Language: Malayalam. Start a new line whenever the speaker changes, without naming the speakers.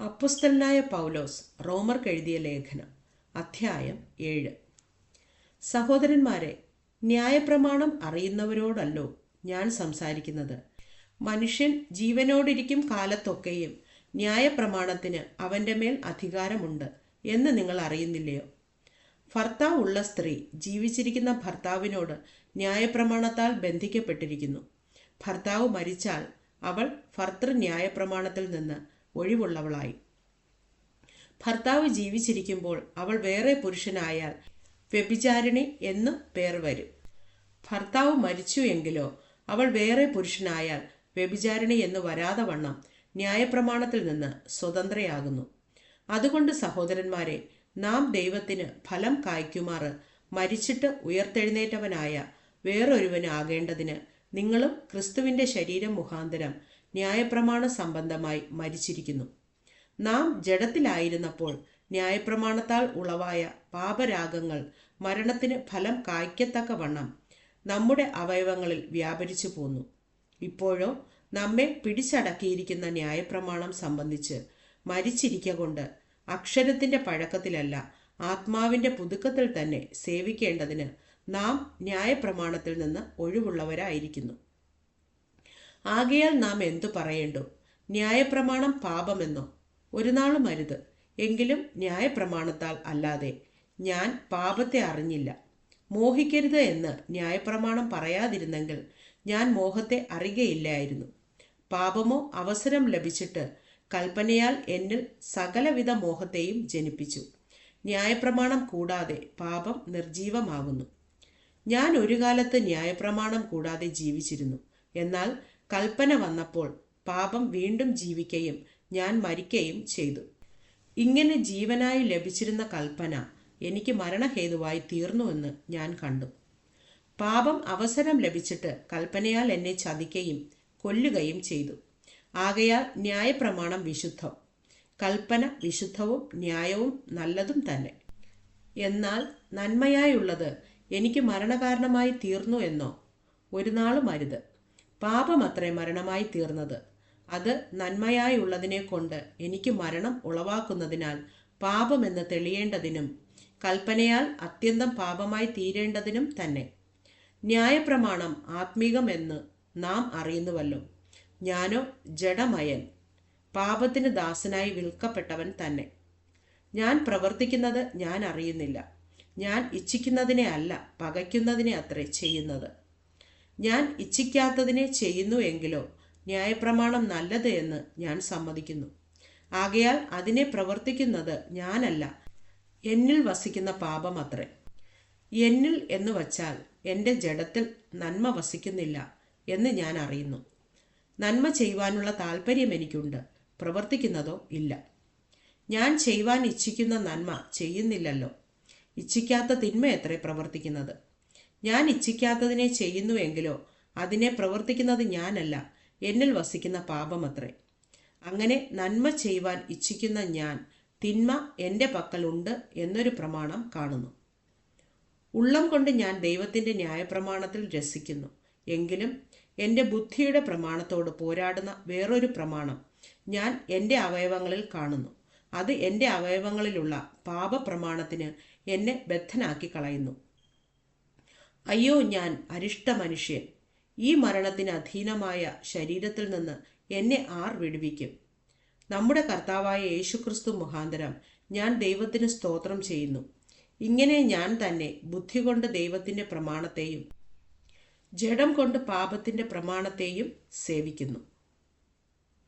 അപ്പുസ്തലനായ പൗലോസ് റോമർക്ക് എഴുതിയ ലേഖനം അധ്യായം ഏഴ്. സഹോദരന്മാരെ ന്യായപ്രമാണം അറിയുന്നവരോടല്ലോ ഞാൻ സംസാരിക്കുന്നത്. മനുഷ്യൻ ജീവനോടിരിക്കും കാലത്തൊക്കെയും ന്യായപ്രമാണത്തിന് അവന്റെ മേൽ അധികാരമുണ്ട് എന്ന് നിങ്ങൾ അറിയുന്നില്ലയോ? ഭർത്താവ് ഉള്ള സ്ത്രീ ജീവിച്ചിരിക്കുന്ന ഭർത്താവിനോട് ന്യായപ്രമാണത്താൽ ബന്ധിക്കപ്പെട്ടിരിക്കുന്നു. ഭർത്താവ് മരിച്ചാൽ അവൾ ഭർത്തൃ ന്യായപ്രമാണത്തിൽ നിന്ന് ഒഴിവുള്ളവളായി. ഭർത്താവ് ജീവിച്ചിരിക്കുമ്പോൾ അവൾ വേറെ പുരുഷനായാൽ വ്യഭിചാരിണി എന്ന് പേർ വരും. ഭർത്താവ് മരിച്ചു എങ്കിലോ അവൾ വേറെ പുരുഷനായാൽ വ്യഭിചാരിണി എന്ന് വരാതെ വണ്ണം ന്യായപ്രമാണത്തിൽ നിന്ന് സ്വതന്ത്രയാകുന്നു. അതുകൊണ്ട് സഹോദരന്മാരെ നാം ദൈവത്തിന് ഫലം കായ്ക്കുമാറ് മരിച്ചിട്ട് ഉയർത്തെഴുന്നേറ്റവനായ വേറൊരുവനാകേണ്ടതിന് നിങ്ങളും ക്രിസ്തുവിന്റെ ശരീരം മുഖാന്തരം ന്യായപ്രമാണ സംബന്ധമായി മരിച്ചിരിക്കുന്നു. നാം ജഡത്തിലായിരുന്നപ്പോൾ ന്യായപ്രമാണത്താൽ ഉളവായ പാപരാഗങ്ങൾ മരണത്തിന് ഫലം കായ്ക്കത്തക്കവണ്ണം നമ്മുടെ അവയവങ്ങളിൽ വ്യാപരിച്ചു പോന്നു. ഇപ്പോഴോ നമ്മെ പിടിച്ചടക്കിയിരിക്കുന്ന ന്യായപ്രമാണം സംബന്ധിച്ച് മരിച്ചിരിക്ക കൊണ്ട് അക്ഷരത്തിന്റെ പഴക്കത്തിലല്ല ആത്മാവിന്റെ പുതുക്കത്തിൽ തന്നെ സേവിക്കേണ്ടതിന് നാം ന്യായപ്രമാണത്തിൽ നിന്ന് ഒഴിവുള്ളവരായിരിക്കുന്നു. ആകയാൽ നാം എന്തു പറയേണ്ടു? ന്യായപ്രമാണം പാപമെന്നോ? ഒരു നാളും അരുത്. എങ്കിലും ന്യായപ്രമാണത്താൽ അല്ലാതെ ഞാൻ പാപത്തെ അറിഞ്ഞില്ല. മോഹിക്കരുത് എന്ന് ന്യായപ്രമാണം പറയാതിരുന്നെങ്കിൽ ഞാൻ മോഹത്തെ അറിയുകയില്ലായിരുന്നു. പാപമോ അവസരം ലഭിച്ചിട്ട് കൽപ്പനയാൽ എന്നിൽ സകലവിധ മോഹത്തെയും ജനിപ്പിച്ചു. ന്യായപ്രമാണം കൂടാതെ പാപം നിർജീവമാകുന്നു ഞാൻ ഒരു കാലത്ത് ന്യായപ്രമാണം കൂടാതെ ജീവിച്ചിരുന്നു. എന്നാൽ കൽപ്പന വന്നപ്പോൾ പാപം വീണ്ടും ജീവിക്കുകയും ഞാൻ മരിക്കുകയും ചെയ്തു. ഇങ്ങനെ ജീവനായി ലഭിച്ചിരുന്ന കൽപ്പന എനിക്ക് മരണഹേതുവായി തീർന്നുവെന്ന് ഞാൻ കണ്ടു. പാപം അവസരം ലഭിച്ചിട്ട് കൽപ്പനയാൽ എന്നെ ചതിക്കുകയും കൊല്ലുകയും ചെയ്തു. ആകയാൽ ന്യായപ്രമാണം വിശുദ്ധം. കൽപ്പന വിശുദ്ധവും ന്യായവും നല്ലതും തന്നെ. എന്നാൽ നന്മയായുള്ളത് എനിക്ക് മരണകാരണമായി തീർന്നു എന്നോ ഒരു നാളും അരുത്. പാപമത്രേ മരണമായി തീർന്നത്. അത് നന്മയായുള്ളതിനെ കൊണ്ട് എനിക്ക് മരണം ഉളവാക്കുന്നതിനാൽ പാപമെന്ന് തെളിയേണ്ടതിനും കൽപ്പനയാൽ അത്യന്തം പാപമായി തീരേണ്ടതിനും തന്നെ. ന്യായപ്രമാണം ആത്മീകമെന്ന് നാം അറിയുന്നുവല്ലോ. ഞാനോ ജഡമയൻ. പാപത്തിന് ദാസനായി വിൽക്കപ്പെട്ടവൻ തന്നെ. ഞാൻ പ്രവർത്തിക്കുന്നത് ഞാൻ അറിയുന്നില്ല. ഞാൻ ഇച്ഛിക്കുന്നതിനെ അല്ല പകയ്ക്കുന്നതിനെ അത്രേ ചെയ്യുന്നത്. ഞാൻ ഇച്ഛിക്കാത്തതിനെ ചെയ്യുന്നു എങ്കിലോ ന്യായപ്രമാണം നല്ലത് എന്ന് ഞാൻ സമ്മതിക്കുന്നു. ആകയാൽ അതിനെ പ്രവർത്തിക്കുന്നത് ഞാനല്ല എന്നിൽ വസിക്കുന്ന പാപം അത്രേ. എന്നിൽ എന്ന് വച്ചാൽ എന്റെ ജഡത്തിൽ നന്മ വസിക്കുന്നില്ല എന്ന് ഞാൻ അറിയുന്നു. നന്മ ചെയ്യുവാനുള്ള താല്പര്യം എനിക്കുണ്ട് പ്രവർത്തിക്കുന്നതോ ഇല്ല. ഞാൻ ചെയ്യുവാൻ ഇച്ഛിക്കുന്ന നന്മ ചെയ്യുന്നില്ലല്ലോ. ഇച്ഛിക്കാത്ത തിന്മ എത്രേ പ്രവർത്തിക്കുന്നത്? ഞാൻ ഇച്ഛിക്കാത്തതിനെ ചെയ്യുന്നുവെങ്കിലോ? അതിനെ പ്രവർത്തിക്കുന്നത് ഞാനല്ല. എന്നിൽ വസിക്കുന്ന പാപമത്രേ. അങ്ങനെ നന്മ ചെയ്യുവാൻ ഇച്ഛിക്കുന്ന ഞാൻ തിന്മ എന്റെ പക്കലുണ്ട് എന്നൊരു പ്രമാണം കാണുന്നു. ഉള്ളം കൊണ്ട് ഞാൻ ദൈവത്തിന്റെ ന്യായപ്രമാണത്തിൽ രസിക്കുന്നു. എങ്കിലും എന്റെ ബുദ്ധിയുടെ പ്രമാണത്തോട് പോരാടുന്ന വേറൊരു പ്രമാണം ഞാൻ എന്റെ അവയവങ്ങളിൽ കാണുന്നു. അത് എന്റെ അവയവങ്ങളിലുള്ള പാപപ്രമാണത്തിന് എന്നെ ബദ്ധനാക്കി കളയുന്നു. അയ്യോ ഞാൻ അരിഷ്ട മനുഷ്യൻ ഈ മരണത്തിന് അധീനമായ ശരീരത്തിൽ നിന്ന് എന്നെ ആർ വിടുവിക്കും? നമ്മുടെ കർത്താവായ യേശുക്രിസ്തു മുഖാന്തരം ഞാൻ ദൈവത്തിന് സ്തോത്രം ചെയ്യുന്നു. ഇങ്ങനെ ഞാൻ തന്നെ ബുദ്ധി കൊണ്ട് ദൈവത്തിന്റെ പ്രമാണത്തെയും ജഡം കൊണ്ട് പാപത്തിന്റെ പ്രമാണത്തെയും സേവിക്കുന്നു.